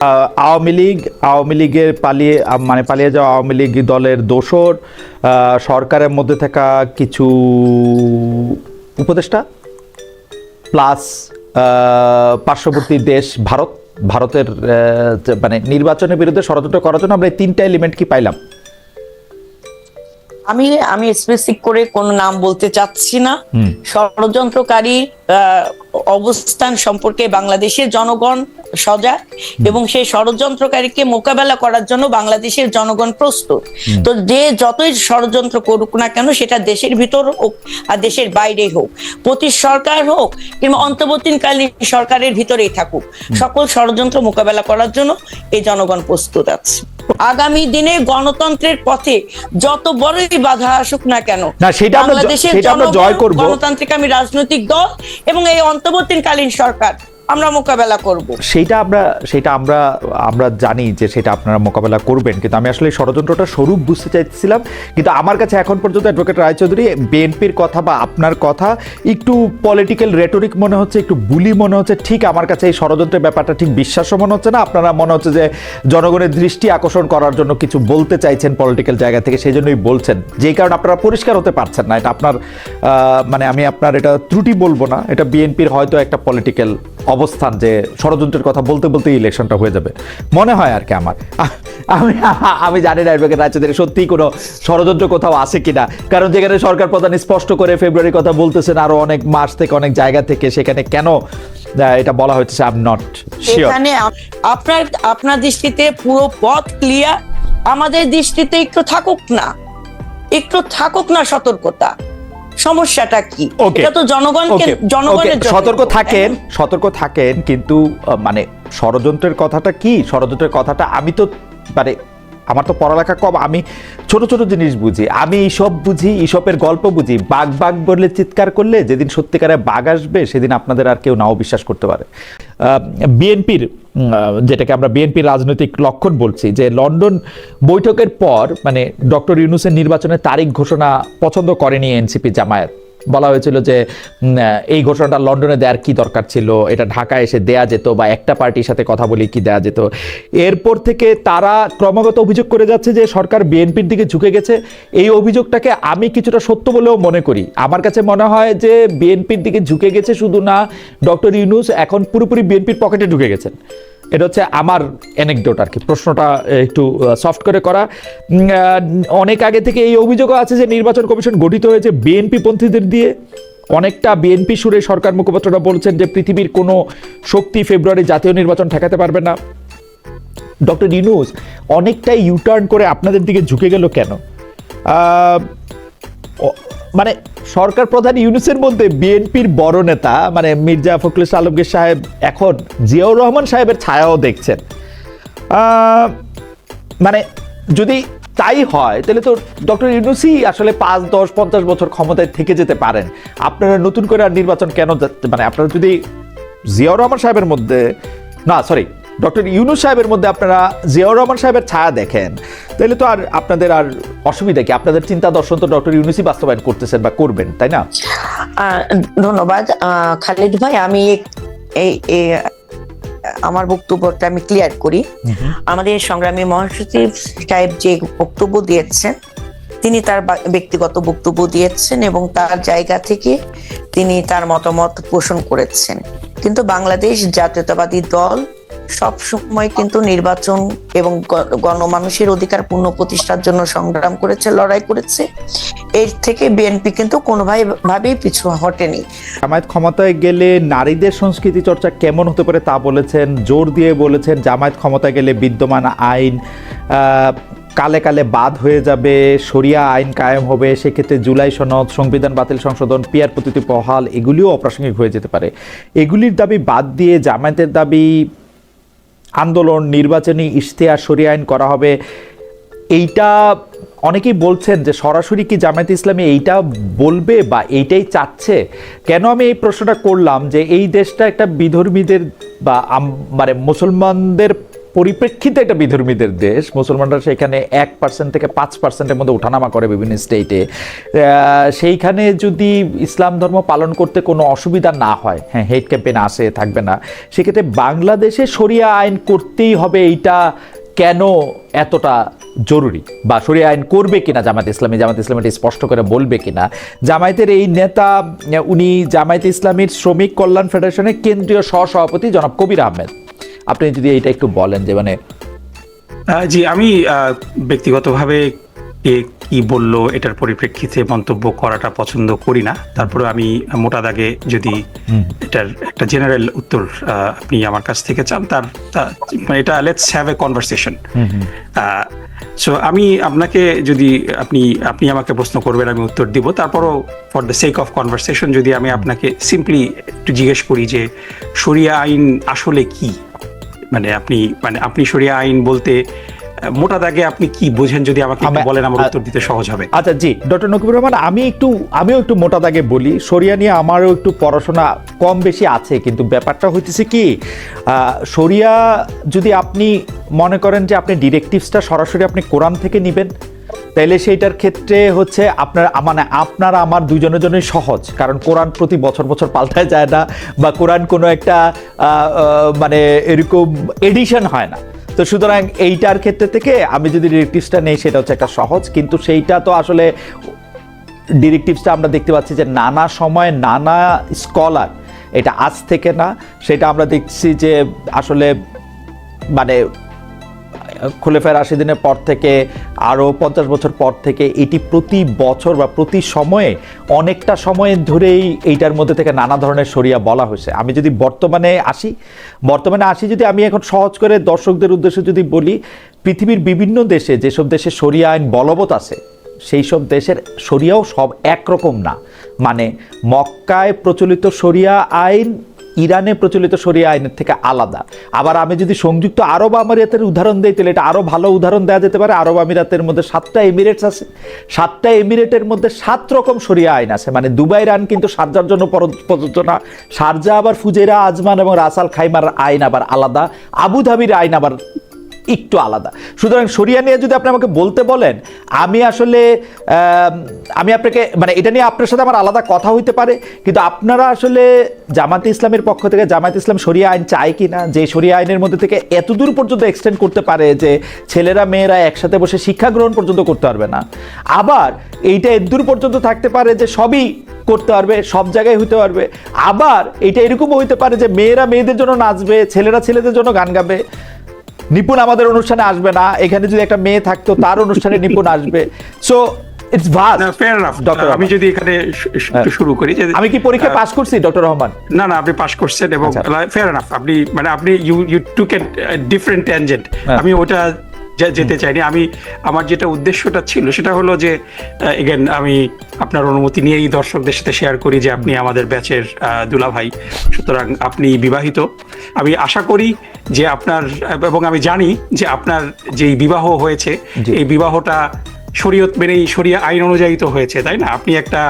আওয়ামী লীগ, আওয়ামী লীগের পালিয়ে মানে পালিয়ে যাওয়া আওয়ামী লীগ দলের দোষর সরকারের মধ্যে থাকা কিছু উপদেষ্টা, প্লাস পার্শ্ববর্তী দেশ ভারত, ভারতের মানে নির্বাচনের বিরুদ্ধে ষড়যন্ত্র করার জন্য আমরা এই তিনটা এলিমেন্ট কি পাইলাম? আমি আমি স্পেসিফিক করে কোন নাম বলতে চাচ্ছি না। ষড়যন্ত্রকারী অবস্থান সম্পর্কে বাংলাদেশের জনগণ সজাগ এবং সেই ষড়যন্ত্রকারীকে মোকাবেলা করার জন্য বাংলাদেশের জনগণ প্রস্তুত। তো যে যতই ষড়যন্ত্র করুক না কেন সেটা দেশের ভিতর হোক আর দেশের বাইরে হোক প্রতি সরকার হোক কিংবা অন্তর্বর্তীকালীন সরকারের ভিতরেই থাকুক সকল ষড়যন্ত্র মোকাবেলা করার জন্য এই জনগণ প্রস্তুত আছে। আগামী দিনে গণতন্ত্রের পথে যত বড়ই বাধা আসুক না কেন না, সেটা আমরা জ- বাংলাদেশের জয় করব। গণতান্ত্রিক আমি রাজনৈতিক দল এবং এই অন্তর্বর্তীকালীন সরকার আমরা মোকাবেলা করব। সেইটা আমরা সেটা আমরা আমরা জানি যে সেটা আপনারা মোকাবেলা করবেন। কিন্তু আমি আসলে ষড়যন্ত্রটা স্বরূপ বুঝতে চাইছিলাম। কিন্তু আমার কাছে এখন পর্যন্ত অ্যাডভোকেট রায়চৌধুরী বিএনপির কথা বা আপনার কথা একটু পলিটিক্যাল রেটরিক মনে হচ্ছে, একটু বুলি মনে হচ্ছে, ঠিক আমার কাছে এই ষড়যন্ত্রের ব্যাপারটা ঠিক বিশ্বাসও মনে হচ্ছে না। আপনারা মনে হচ্ছে যে জনগণের দৃষ্টি আকর্ষণ করার জন্য কিছু বলতে চাইছেন পলিটিক্যাল জায়গা থেকে সেই জন্যই বলছেন। যেই কারণে আপনারা পরিষ্কার হতে পারছেন না। এটা আপনার মানে আমি আপনার এটা ত্রুটি বলব না। এটা বিএনপির হয়তো একটা পলিটিক্যাল অবস্থান যে ষড়যন্ত্রের কথা বলতে বলতে ইলেকশনটা হয়ে যাবে। মনে হয় আর কি আমার। আমি আমি জানি না অ্যাডভোকেট রাজ্যদের সত্যিই কোনো ষড়যন্ত্র কোথাও আছে কিনা। কারণ যেখানে সরকার প্রধান স্পষ্ট করে ফেব্রুয়ারির কথা বলতেছেন, আরও অনেক মাস থেকে, অনেক জায়গা থেকে সেখানে কেন এটা বলা হচ্ছে আই এম নট এখানে আপনার আপনার দৃষ্টিতে পুরো পথ ক্লিয়ার আমাদের দৃষ্টিতে একটু থাকুক না। একটু থাকুক না সতর্কতা। সমস্যাটা কি? এটা তো জনগণকে জনগণের সতর্ক থাকেন সতর্ক থাকেন কিন্তু মানে ষড়যন্ত্রের কথাটা কি? ষড়যন্ত্রের কথাটা আমি তো মানে আমার তো পড়ালেখা কম, আমি ছোট ছোট জিনিস বুঝি, আমি এইসব বুঝি, এইসবের গল্প বুঝি, বাঘ বাঘ বললে চিৎকার করলে যেদিন সত্যিকারে বাঘ আসবে, সেদিন আপনাদের আর কেউ নাও বিশ্বাস করতে পারে। বিএনপির যেটাকে আমরা বিএনপির রাজনৈতিক লক্ষণ বলছি, যে লন্ডন বৈঠকের পর মানে ডক্টর ইউনুসের নির্বাচনের তারিখ ঘোষণা পছন্দ করেনি এনসিপি জামায়াত। বলা হয়েছিল যে এই ঘোষণাটা লন্ডনে দেওয়ার কি দরকার ছিল? এটা ঢাকায় এসে দেয়া যেত বা একটা পার্টির সাথে কথা বলে কি দেয়া যেত? এরপর থেকে তারা ক্রমাগত অভিযোগ করে যাচ্ছে যে, সরকার বিএনপির দিকে ঝুঁকে গেছে। এই অভিযোগটাকে আমি কিছুটা সত্য বলেও মনে করি। আমার কাছে মনে হয় যে, বিএনপির দিকে ঝুঁকে গেছে শুধু না, ডক্টর ইউনুস এখন পুরোপুরি বিএনপির পকেটে ঢুকে গেছেন। এটা হচ্ছে আমার অ্যানেকডোট আর কি। প্রশ্নটা একটু সফট করে করা। অনেক আগে থেকে এই অভিযোগও আছে যে নির্বাচন কমিশন গঠিত হয়েছে বিএনপি পন্থীদের দিয়ে। অনেকটা বিএনপি সুরে সরকার মুখপাত্ররা বলছেন যে পৃথিবীর কোনো শক্তি ফেব্রুয়ারি জাতীয় নির্বাচন ঠেকাতে পারবে না। ডক্টর ইউনুস অনেকটাই ইউটার্ন করে আপনাদের দিকে ঝুঁকে গেল কেন? মানে সরকার প্রধান ইউনুসের মধ্যে বিএনপির বড় নেতা মানে মির্জা ফখরুল আলমগীর সাহেব এখন জিয়াউর রহমান সাহেবের ছায়াও দেখছেন। মানে যদি তাই হয়, তাহলে তো ডক্টর ইউনুসই আসলে পাঁচ, দশ, পঞ্চাশ বছর ক্ষমতায় থেকে যেতে পারেন। আপনারা নতুন করে আর নির্বাচন কেন মানে আপনারা যদি জিয়াউর রহমান সাহেবের মধ্যে না সরি ডক্টর ইউনুস সাহেবের মধ্যে আপনারা জিয়াউর রহমান সাহেবের ছায়া দেখেন। তাহলে তো আর আপনাদের আর অসুবিধা কি? আপনাদের চিন্তা দর্শন তো ডক্টর ইউনুসই বাস্তবায়ন করতেছেন বা করবেন তাই না? ধন্যবাদ। খালিদ ভাই আমি এই এই, আমার বক্তব্যটা আমি ক্লিয়ার করি। আমাদের সংগ্রামী মহাসচিব সাহেব যে বক্তব্য দিয়েছেন তিনি তার ব্যক্তিগত বক্তব্য দিয়েছেন এবং তার জায়গা থেকে তিনি তার মতামত পোষণ করেছেন। কিন্তু বাংলাদেশ জাতীয়তাবাদী দল সব সময় কিন্তু নির্বাচন এবং গণমানুষের অধিকার পূর্ণ প্রতিষ্ঠার জন্য সংগ্রাম করেছে, লড়াই করেছে। এর থেকে বিএনপি কিন্তু কোনোভাবে ভাবেই পিছু হটেনি। জামায়াত ক্ষমতায় গেলে নারীদের সংস্কৃতি চর্চা কেমন হতে পারে তা বলেছেন, জোর দিয়ে বলেছেন জামায়াত ক্ষমতায় গেলে বিদ্যমান আইন কালে কালে বাদ হয়ে যাবে, শরিয়া আইন কায়েম হবে, সেক্ষেত্রে জুলাই সনদ, সংবিধান বাতিল সংশোধন, পিয়ার প্রতিটি বহাল, এগুলিও অপ্রাসঙ্গিক হয়ে যেতে পারে। এগুলির দাবি বাদ দিয়ে জামায়াতের দাবি আন্দোলন, নির্বাচনী ইশতেহার সরিয়ে আইন করা হবে। এইটা অনেকেই বলছেন যে সরাসরি কি জামায়াত ইসলামী এইটা বলবে বা এইটাই চাচ্ছে? কেন আমি এই প্রশ্নটা করলাম যে এই দেশটা একটা বিধর্মীদের বা মানে মুসলমানদের পরিপ্রেক্ষিতে এটা বিধর্মীদের দেশ, মুসলমানরা সেখানে এক পার্সেন্ট থেকে পাঁচ পার্সেন্টের মধ্যে ওঠানামা করে বিভিন্ন স্টেটে সেইখানে যদি ইসলাম ধর্ম পালন করতে কোনো অসুবিধা না হয় হ্যাঁ হেড ক্যাম্পেন আসে, থাকবে না, সেক্ষেত্রে বাংলাদেশে শরিয়া আইন করতেই হবে এইটা কেন এতটা জরুরি? বা শরিয়া আইন করবে কিনা জামাত ইসলামী? জামাত ইসলামী এটা স্পষ্ট করে বলবে কিনা? জামায়াতের এই নেতা, উনি জামায়াতে ইসলামীর শ্রমিক কল্যাণ ফেডারেশনের কেন্দ্রীয় সহসভাপতি জনাব কবির আহমেদ। আপনি যদি এইটা একটু বলেন যে মানে জি আমি ব্যক্তিগতভাবে কে কি বলল এটার পরিপ্রেক্ষিতে মন্তব্য করাটা পছন্দ করি না। তারপরে আমি মোটা দাগে যদি এটার একটা জেনারেল উত্তর আপনি আমার কাছ থেকে চান তার মানে এটা let's have a conversation so আমি আপনাকে যদি আপনি আপনি আমাকে প্রশ্ন করবেন আমি উত্তর দিব। তারপরও for the sake of conversation যদি আমি আপনাকে সিম্পলি একটু জিজ্ঞেস করি যে শরিয়া আইন আসলে কি? মানে আপনি মানে আপনি শরিয়া আইন বলতে মোটা দাগে আপনি কি বোঝেন যদি আমাকে একটু বলেন আমার উত্তর দিতে সহজ হবে। আচ্ছা জি ডক্টর নকিবুর রহমান আমি একটু আমিও একটু মোটা দাগে বলি শরিয়া নিয়ে আমারও একটু পড়াশোনা কম বেশি আছে কিন্তু ব্যাপারটা হইতেছে কি আহ, শরিয়া যদি আপনি মনে করেন যে আপনি ডিরেক্টিভসটা সরাসরি আপনি কোরআন থেকে নেবেন তাইলে সেইটার ক্ষেত্রে হচ্ছে আপনার মানে আপনার, আমার দুজনের জন্যই সহজ। কারণ কোরআন প্রতি বছর বছর পাল্টায় যায় না বা কোরআন কোনো একটা মানে এরকম এডিশন হয় না। তো সুতরাং এইটার ক্ষেত্রে থেকে আমি যদি ডিরেক্টিভসটা নেই, সেটা হচ্ছে একটা সহজ। কিন্তু সেইটা তো আসলে ডিরেক্টিভসটা আমরা দেখতে পাচ্ছি যে নানা সময় নানা স্কলার এটা আজ থেকে না, সেটা আমরা দেখছি যে আসলে মানে খুলেফের আশি দিনের পর থেকে আরও পঞ্চাশ বছর পর থেকে এটি প্রতি বছর বা প্রতি সময়ে অনেকটা সময় ধরেই এইটার মধ্যে থেকে নানা ধরনের সরিয়া বলা হয়েছে। আমি যদি বর্তমানে আসি বর্তমানে আসি যদি আমি এখন সহজ করে দর্শকদের উদ্দেশ্যে যদি বলি, পৃথিবীর বিভিন্ন দেশে যেসব দেশে সরিয়া আইন বলবৎ আছে সেই সব দেশের শরিয়াও সব একরকম না। মানে মক্কায় প্রচলিত শরিয়া আইন ইরানে প্রচলিত সরিয়া আইনের থেকে আলাদা। আবার আমি যদি সংযুক্ত আরব আমিরাতের উদাহরণ দিই, তাহলে এটা আরও ভালো উদাহরণ দেওয়া যেতে পারে। আরব আমিরাতের মধ্যে সাতটা এমিরেটস আছে। সাতটা এমিরেটের মধ্যে সাত রকম সরিয়া আইন আছে। মানে দুবাই রান কিন্তু সারজার জন্য পর- প্রযোজ্য না। সারজা আবার ফুজেরা আজমান এবং রাসাল খাইমার আইন আবার আলাদা। আবুধাবির আইন আবার একটু আলাদা। সুতরাং সরিয়া নিয়ে যদি আপনি আমাকে বলতে বলেন, আমি আসলে আমি আপনাকে মানে এটা নিয়ে আপনার সাথে আমার আলাদা কথা হইতে পারে, কিন্তু আপনারা আসলে জামাতে ইসলামের পক্ষ থেকে জামাতে ইসলাম সরিয়া আইন চায় কি না যে সরিয়া আইনের মধ্যে থেকে এতদূর পর্যন্ত এক্সটেন্ড করতে পারে যে ছেলেরা, মেয়েরা একসাথে বসে শিক্ষা গ্রহণ পর্যন্ত করতে পারবে না। আবার এইটা এদূর পর্যন্ত থাকতে পারে যে সবই করতে পারবে, সব জায়গায় হইতে পারবে। আবার এটা এরকমও হইতে পারে যে মেয়েরা মেয়েদের জন্য নাচবে, ছেলেরা ছেলেদের জন্য গান গাবে। নিপুণ আমাদের অনুষ্ঠানে আসবে না। এখানে যদি একটা মেয়ে থাকতো তার অনুষ্ঠানে নিপুণ আসবে। So it's vast fair enough doctor আমি যদি এখানে একটু শুরু করি যে আমি কি পরীক্ষা পাস করছি ডক্টর রহমান না না আপনি পাশ করছেন এবং আচ্ছা। ফেয়ার এনাফ আপনি মানে আপনি you you took a different tangent হ্যাঁ। আমি ওটা যেতে চাইনি। আমি আমার যেটা উদ্দেশ্যটা ছিল সেটা হলো যে এগেন আমি আপনার অনুমতি নিয়েই দর্শকদের সাথে শেয়ার করি যে আপনি আমাদের ব্যাচের দুলা ভাই সুতরাং আপনি বিবাহিত। আমি আশা করি যে আপনার এবং আমি জানি যে আপনার যেই বিবাহ হয়েছে এই বিবাহটা শরীয়ত মেনেই শরিয়া আইন অনুযায়ী তো হয়েছে তাই না? আপনি একটা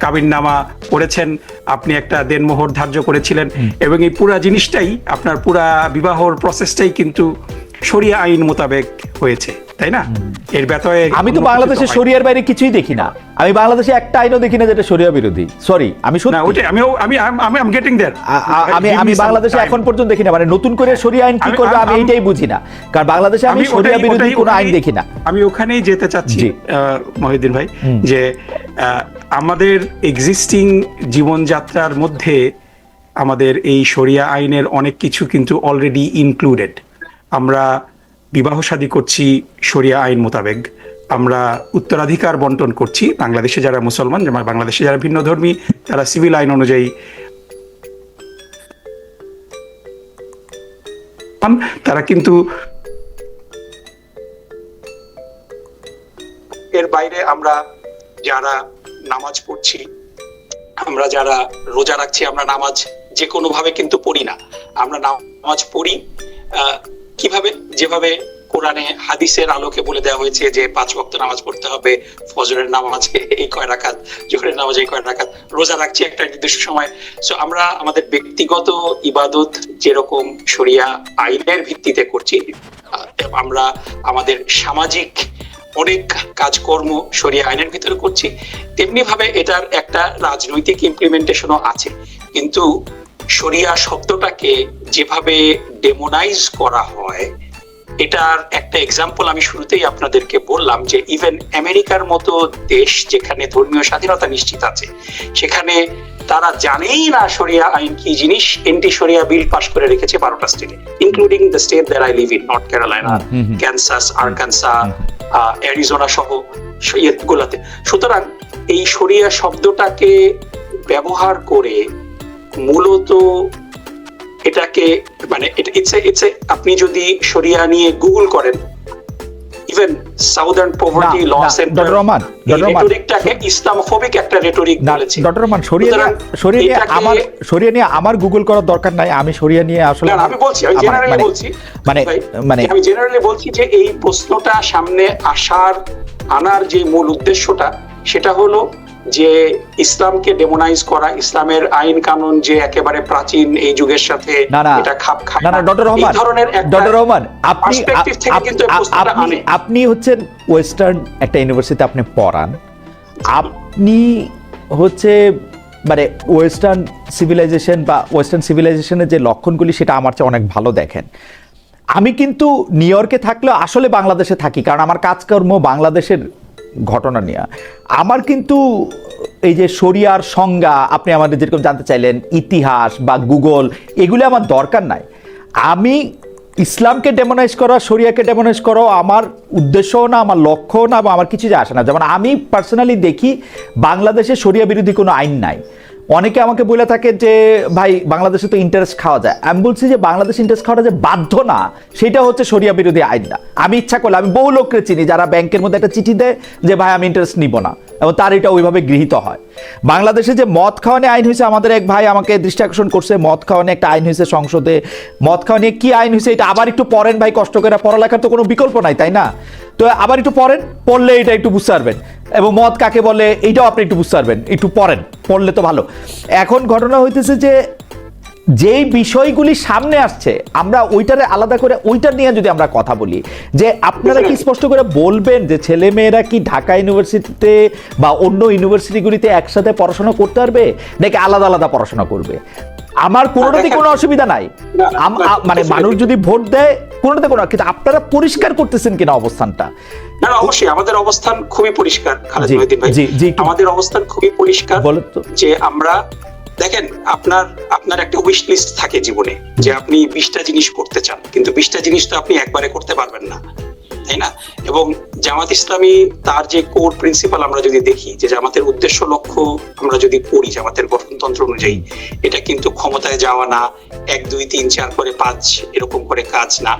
কাবিন নামা করেছেন আপনি একটা দেনমোহর ধার্য করেছিলেন এবং এই পুরা জিনিসটাই আপনার পুরা বিবাহর প্রসেসটাই কিন্তু শরিয়া আইন মোতাবেক হয়েছে তাই না? এর ব্যাপারে আমি তো বাংলাদেশে হয়। শরিয়ার বাইরে কিছুই দেখি না। আমি বাংলাদেশে একটা আইনও দেখি না যেটা শরিয়া বিরোধী। সরি আমি না সত্যি ওইটাই আমি আমি আমি আম গেটিং আ- আমি আমি বাংলাদেশে এখন পর্যন্ত দেখি না মানে নতুন করে শরিয়া আইন কি করবে আমি এইটাই বুঝি না। কারণ বাংলাদেশে আমি শরিয়া বিরোধী কোনো আইন দেখি না। আমি ওখানেই যেতে চাচ্ছি মহিউদ্দিন ভাই যে আমাদের এক্সিস্টিং জীবনযাত্রার মধ্যে আমাদের এই শরিয়া আইনের অনেক কিছু কিন্তু অলরেডি ইনক্লুডেড আমরা বিবাহ শাদী করছি শরিয়া আইন মোতাবেক। আমরা উত্তরাধিকার বন্টন করছি বাংলাদেশে যারা মুসলমান বাংলাদেশে যারা ভিন্ন ধর্মী, তারা সিভিল আইন অনুযায়ী তারা কিন্তু এর বাইরে আমরা যারা নামাজ পড়ছি, আমরা যারা রোজা রাখছি, আমরা নামাজ যে কোনো ভাবে কিন্তু পড়ি না। আমরা নামাজ পড়ি কীভাবে? যেভাবে কোরআনে, হাদিসের আলোকে বলে দেওয়া হয়েছে যে পাঁচ ওয়াক্ত নামাজ পড়তে হবে, ফজরের নামাজ এই কয় রাকাত, জোহরের নামাজ এই কয় রাকাত, রোজা রাখছি একটা নির্দিষ্ট সময়। সো আমরা আমাদের ব্যক্তিগত ইবাদত যেরকম শরিয়া আইনের ভিত্তিতে করছি আমরা আমাদের সামাজিক অনেক কাজকর্ম শরিয়া আইনের ভিতরে করছি তেমনি ভাবে এটার একটা রাজনৈতিক ইমপ্লিমেন্টেশনও আছে। কিন্তু শরিয়া শব্দটাকে যেভাবে ডেমোনাইজ করা হয় এটার একটা এক্সাম্পল আমি শুরুতেই আপনাদেরকে বললাম যে ইভেন আমেরিকার মতো দেশ যেখানে ধর্মীয় স্বাধীনতা নিশ্চিত আছে সেখানে তারা জানেই না শরিয়া আইন কি জিনিস এন্টি শরিয়া বিল পাশ করে রেখেছে বারোটা স্টেটে including the state that I live in North Carolina. Kansas Arkansas Arizona সহ ইয়েগুলোতে সুতরাং এই শরিয়া শব্দটাকে ব্যবহার করে মূলত এটাকে মানে ইটস ইটস আপনি যদি শরিয়া নিয়ে গুগল করেন even Southern Poverty Law Center Rahman, রেটরিকটাকে Islamophobic একটা রেটরিক বলেছে। ডক্টর রহমান সুতরাং সরিয়ে নিয়ে আমার সরিয়ে নিয়ে আমার গুগল করার দরকার নাই আমি সরিয়ে নিয়ে আসলে না, আমি বলছি আমি জেনারেলি মানে- বলছি মানে মানে আমি জেনারেলি বলছি যে এই প্রশ্নটা সামনে আসার আনার যে মূল উদ্দেশ্যটা সেটা হলো যে ইসলামকে ডেমোনাইজ করা ইসলামের আইন কানুন যে একেবারে প্রাচীন এই যুগের সাথে এটা খাপ খায় না না ডক্টর রহমান ধরনের ডক্টর রহমান আপনি আপনি আপনি হচ্ছেন ওয়েস্টার্ন একটা ইউনিভার্সিটিতে আপনি পড়ান। আপনি হচ্ছে মানে ওয়েস্টার্ন সিভিলাইজেশন বা ওয়েস্টার্ন সিভিলাইজেশনের যে লক্ষণগুলি সেটা আমার চেয়ে অনেক ভালো দেখেন। আমি কিন্তু নিউ ইয়র্কে থাকলেও আসলে বাংলাদেশে থাকি কারণ আমার কাজকর্ম বাংলাদেশের ঘটনা নিয়ে। আমার কিন্তু এই যে শরিয়ার সংজ্ঞা, আপনি আমাদের যেরকম জানতে চাইলেন, ইতিহাস বা গুগল, এগুলো আমার দরকার নাই। আমি ইসলামকে ডেমোনাইজ করা, শরিয়াকে ডেমোনাইজ করা, আমার উদ্দেশ্য না, আমার লক্ষ্য না, বা আমার কিছু যে আসে না। যেমন আমি পার্সোনালি দেখি, বাংলাদেশে শরিয়া বিরোধী কোনো আইন নাই। অনেকে আমাকে বলে থাকে যে, ভাই, বাংলাদেশে তো ইন্টারেস্ট খাওয়া যায়। আমি বলছি যে, বাংলাদেশ ইন্টারেস্ট খাওয়াটা যে বাধ্য না, সেটা হচ্ছে সরিয়া বিরোধী আইন না। আমি ইচ্ছা করলে, আমি বহু লোককে চিনি যারা ব্যাংকের মধ্যে একটা চিঠি দেয় যে, ভাই, আমি ইন্টারেস্ট নিব না। এবং তার এটা ওইভাবে গৃহীত হয়। বাংলাদেশে যে মদ খাওয়ানি আইন হয়েছে, আমাদের এক ভাই আমাকে দৃষ্টি আকর্ষণ করছে, মদ খাওয়ানি একটা আইন হয়েছে সংসদে। মদ খাওয়ানি কি আইন হয়েছে, এটা আবার একটু পড়েন ভাই, কষ্ট করে। পড়ালেখার তো কোনো বিকল্প নাই, তাই না? তো আবার একটু পড়েন, পড়লে এটা একটু বুঝতে পারবেন। এবং মদ কাকে বলে এইটাও আপনি একটু বুঝতে পারবেন, একটু পড়েন, পড়লে তো ভালো। এখন ঘটনা হইতেছে যে যেই বিষয়গুলি সামনে আসছে আমরা ওইটারে আলাদা করে ওইটা নিয়ে যদি আমরা কথা বলি যে আপনারা কি স্পষ্ট করে বলবেন যে ছেলে মেয়েরা কি ঢাকা ইউনিভার্সিটিতে বা অন্য ইউনিভার্সিটিগুলিতে একসাথে পড়াশোনা করতে পারবে নাকি আলাদা আলাদা পড়াশোনা করবে? আমার কোনোটাতে কোনো অসুবিধা নাই। মানে মানুষ যদি ভোট দেয় কোনোটাতে কোনো কিন্তু আপনারা পরিষ্কার করতেছেন কিনা অবস্থানটা? না অবশ্যই আমাদের অবস্থান খুবই পরিষ্কার খালেদ ভাই। আমাদের অবস্থান খুবই পরিষ্কার যে আমরা দেখেন, আপনার আপনার একটা উইশ লিস্ট থাকে জীবনে যে আপনি বিশটা জিনিস করতে চান, কিন্তু বিশটা জিনিস তো আপনি একবারে করতে পারবেন না, তাই না? এবং জামাত ইসলামী তার যে কোর প্রিন্সিপাল আমরা যদি দেখি, যে জামাতের উদ্দেশ্য লক্ষ্য আমরা যদি পড়ি, জামাতের গঠনতন্ত্র অনুযায়ী, এটা কিন্তু ক্ষমতায় যাওয়া না, এক, দুই, তিন, চার করে পাঁচ এরকম করে কাজ না।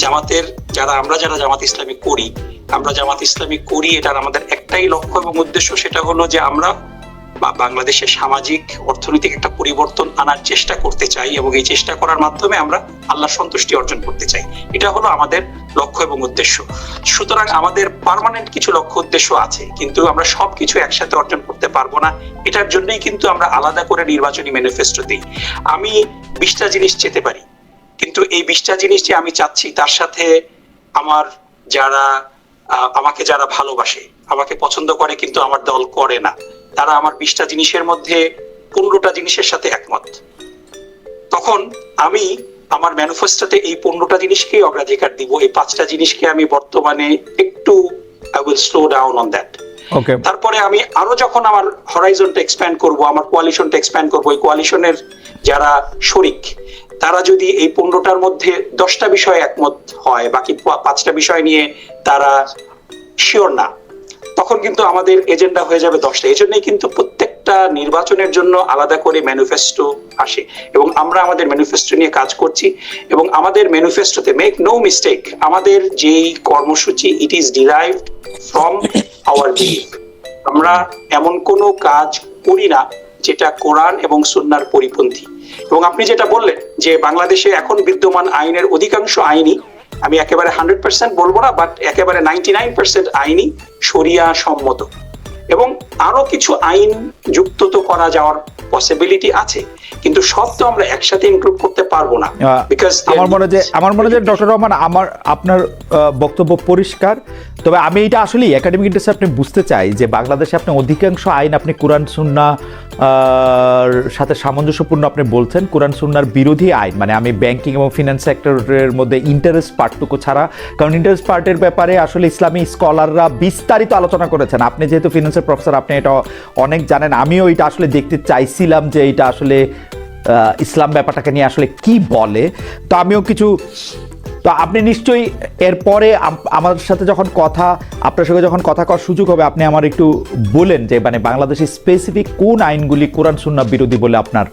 জামাতের যারা, আমরা যারা জামাত ইসলামী করি, আমরা জামাত ইসলামী করি, এটার আমাদের একটাই লক্ষ্য এবং উদ্দেশ্য, সেটা হলো যে আমরা বা- বাংলাদেশের সামাজিক অর্থনৈতিক একটা পরিবর্তন আনার চেষ্টা করতে চাই এবং এই চেষ্টা করার মাধ্যমে আমরা আল্লাহ সন্তুষ্টি অর্জন করতে চাই। এটা হলো আমাদের লক্ষ্য এবং উদ্দেশ্য। সুতরাং আমাদের পার্মানেন্ট কিছু লক্ষ্য উদ্দেশ্য আছে, কিন্তু আমরা সবকিছু একসাথে অর্জন করতে পারব না। এটার জন্যই কিন্তু আমরা আলাদা করে নির্বাচনী ম্যানিফেস্টো দিই। আমি বিশটা জিনিস চেতে পারি, কিন্তু এই বিশটা জিনিস যে আমি চাচ্ছি তার সাথে আমার যারা আমাকে যারা ভালোবাসে, আমাকে পছন্দ করে কিন্তু আমার দল করে না। তারা আমার বিশটা জিনিসের মধ্যে পনেরোটা জিনিসের সাথে একমত। তখন আমি আমার ম্যানিফেস্টোতে এই পনেরোটা জিনিসকেই অগ্রাধিকার দিব। এই পাঁচটা জিনিসকে আমি বর্তমানে একটু I will slow down on that তারপরে আমি আরও যখন আমার হরাইজনটা এক্সপ্যান্ড করব আমার কোয়ালিশনটা এক্সপ্যান্ড করব এই কোয়ালিশনের যারা শরিক তারা যদি এই পনেরোটার মধ্যে দশটা বিষয়ে একমত হয় বাকি পাঁচটা বিষয় নিয়ে তারা শিওর না তখন কিন্তু আমাদের এজেন্ডা হয়ে যাবে দশটা। এই জন্যই কিন্তু প্রত্যেকটা নির্বাচনের জন্য আলাদা করে ম্যানিফেস্টো আসে। এবং আমরা আমাদের ম্যানিফেস্টো নিয়ে কাজ করছি। এবং আমাদের ম্যানিফেস্টোতে মেক নো মিস্টেক আমাদের যেই কর্মসূচি it is derived from our belief আমরা এমন কোনো কাজ করি না যেটা কোরআন এবং সুন্নার পরিপন্থী। এবং আপনি যেটা বললেন যে বাংলাদেশে এখন বিদ্যমান আইনের অধিকাংশ আইনই আমি একেবারে হান্ড্রেড পার্সেন্ট বলব না বাট একেবারে নাইনটি নাইন পার্সেন্ট আইনই সরিয়া সম্মত এবং আরও কিছু আইন যুক্ত তো করা যাওয়ার পসিবিলিটি আছে কিন্তু সব তো আমরা একসাথে ইনক্লুড করতে পারব না বিকজ আমার মনে যে আমার মনে যে ডক্টর রহমান আমার আপনার বক্তব্য পরিষ্কার। তবে আমি এটা আসলে একাডেমিক ইন্টারেস্টে আপনি বুঝতে চাই যে বাংলাদেশে আপনি অধিকাংশ আইন আপনি কোরআন, সুন্না সাথে সামঞ্জস্যপূর্ণ আপনি বলছেন। কোরআন, সুন্নার বিরোধী আইন মানে আমি ব্যাংকিং এবং ফিনান্স সেক্টরের মধ্যে ইন্টারেস্ট পার্টটুকু ছাড়া, কারণ ইন্টারেস্ট পার্টের ব্যাপারে আসলে ইসলামী স্কলাররা বিস্তারিত আলোচনা করেছেন। আপনি যেহেতু ফিনান্সের প্রফেসর আপনি এটা অনেক জানেন। আমিও এটা আসলে দেখতে চাইছিলাম যে এটা আসলে ইসলাম ব্যাপারটাকে নিয়ে আসলে কি বলে। তো আমিও কিছু তো আপনি নিশ্চয়ই এরপরে আম- আমার সাথে যখন কথা আপনার সঙ্গে যখন কথা করার সুযোগ হবে আপনি আমার একটু বলেন যে মানে বাংলাদেশের স্পেসিফিক কোন আইনগুলি কোরআন সুন্না বিরোধী বলে আপনার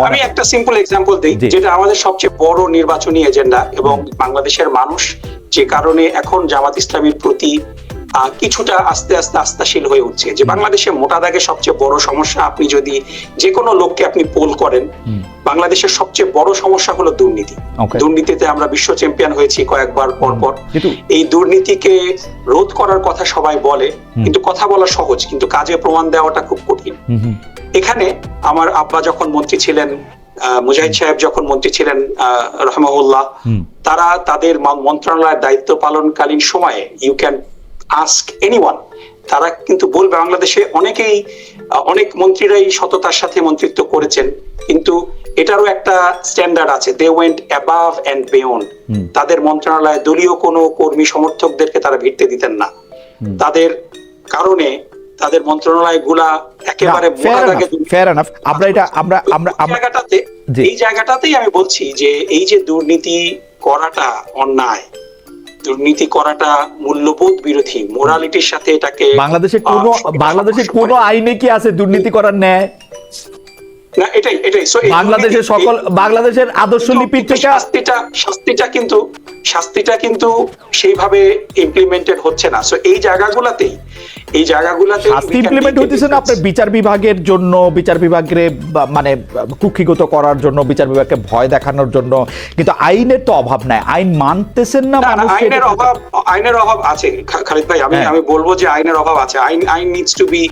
আমি একটা সিম্পল এক্সাম্পল দিই যেটা আমাদের সবচেয়ে বড় নির্বাচনী এজেন্ডা এবং বাংলাদেশের মানুষ যে কারণে এখন জামাত ইসলামের প্রতি কিছুটা আস্তে আস্তে আস্থাশীল হয়ে উঠছে। যে বাংলাদেশে মোটা দাগে সবচেয়ে বড় সমস্যা আপনি যদি যে কোনো লোককে আপনি পোল করেন বাংলাদেশের সবচেয়ে বড় সমস্যা হলো দুর্নীতি। দুর্নীতিতে আমরা বিশ্ব চ্যাম্পিয়ন হয়েছি কয়েকবার পর পর। এই দুর্নীতিকে রোধ করার কথা সবাই বলে কিন্তু কথা বলা সহজ কিন্তু কাজে প্রমাণ দেওয়াটা খুব কঠিন। এখানে আমার আব্বা যখন মন্ত্রী ছিলেন আহ, মুজাহিদ সাহেব যখন মন্ত্রী ছিলেন আহ, রহমাউল্লাহ তারা তাদের মন্ত্রণালয়ের দায়িত্ব পালনকালীন সময়ে ইউ ক্যান আস্ক এনিওয়ান তারা কিন্তু বলবে বাংলাদেশে অনেকেই অনেক মন্ত্রীরাই সততার সাথে মন্ত্রিত্ব করেছেন কিন্তু এটারও একটা স্ট্যান্ডার্ড আছে they went above and beyond তাদের মন্ত্রণালয়ে দলীয় কোনো কর্মী সমর্থকদেরকে তারা ভিড়তে দিতেন না। তাদের কারণে তাদের মন্ত্রণালয়গুলা একেবারে আমরা এটা আমরা আমরা জায়গাটাতে এই জায়গাটাতেই আমি বলছি যে এই যে দুর্নীতি করাটা অন্যায় দুর্নীতি করাটা মূল্যবোধ বিরোধী মোরালিটির সাথে এটাকে বাংলাদেশের কোনো বাংলাদেশের বাংলাদেশে কোনো আইনে কি আছে দুর্নীতি করার ন্যায়? এটাই এটাই। বাংলাদেশের সকল বাংলাদেশের আদর্শ থেকে শাস্তিটা শাস্তিটা কিন্তু শাস্তিটা কিন্তু সেইভাবে ইমপ্লিমেন্টেড হচ্ছে না। সো এই জায়গাগুলাতেই এই জায়গাগুলাতে শাস্তি ইমপ্লিমেন্ট হইতেছে না আপনার বিচার বিভাগের জন্য বিচার বিভাগের মানে কুক্ষিগত করার জন্য বিচার বিভাগকে ভয় দেখানোর জন্য। কিন্তু আইনের তো অভাব নাই। আইন মানতেছেন না আইনের অভাব আইনের অভাব আছে। খালিদ ভাই আমি হ্যাঁ। আমি বলব যে আইনের অভাব আছে। আইন আইন নিডস টু বি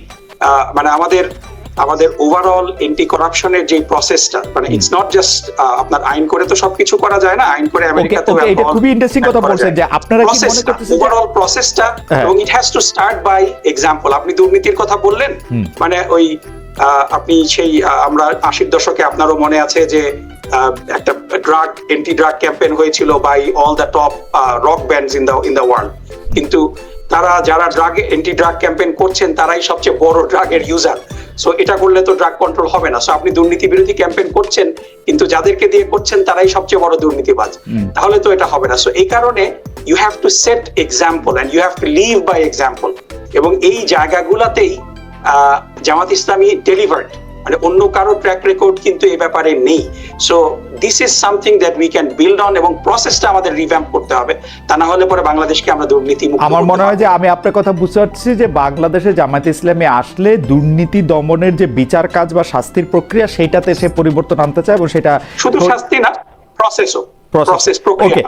মানে আমাদের আমাদের ওভারঅল এন্টি করাপশনের যে প্রসেসটা মানে ইটস নট জাস্ট আপনার আইন করে তো সবকিছু করা যায় না আইন করে আমেরিকাতে এটা খুবই interesting কথা বলছেন যে আপনারা কি মনে করতেছেন ওভারঅল প্রসেসটা হ্যাঁ। এবং it has to start by example আপনি দুর্নীতির কথা বললেন মানে ওই আপনি সেই আমরা আশির দশকে আপনারও মনে আছে যে একটা ড্রাগ এন্টি ড্রাগ ক্যাম্পেইন হয়েছিল by all the top rock bands in the in the world কিন্তু তারা যারা ড্রাগ এন্টি ড্রাগ ক্যাম্পেইন করছেন তারাই সবচেয়ে বড় ড্রাগের ইউজার সো এটা করলে তো ড্রাগ কন্ট্রোল হবে না। সো আপনি দুর্নীতি বিরোধী ক্যাম্পেইন করছেন কিন্তু যাদেরকে দিয়ে করছেন তারাই সবচেয়ে বড় দুর্নীতিবাজ। তাহলে তো এটা হবে না। সো এই কারণে you have to set example and you have to live by example এবং এই জায়গাগুলাতেই আহ, জামাত ইসলামী ডেলিভার্ড মানে অন্য কারও ট্র্যাক রেকর্ড কিন্তু এই ব্যাপারে নেই। So this is something that we can build on এবং প্রসেসটা আমাদের রিভ্যাম্প করতে হবে। তা না হলে পরে বাংলাদেশকে আমরা দুর্নীতি আমার মনে হয় যে আমি আপনার কথা বুঝতে পারছি যে বাংলাদেশে জামায়াত ইসলামী আসলে দুর্নীতি দমনের যে বিচার কাজ বা শাস্তির প্রক্রিয়া সেইটাতে সে পরিবর্তন আনতে চায় এবং সেটা শুধু শাস্তি না প্রসেসও প্রসেস প্রক্রিয়া.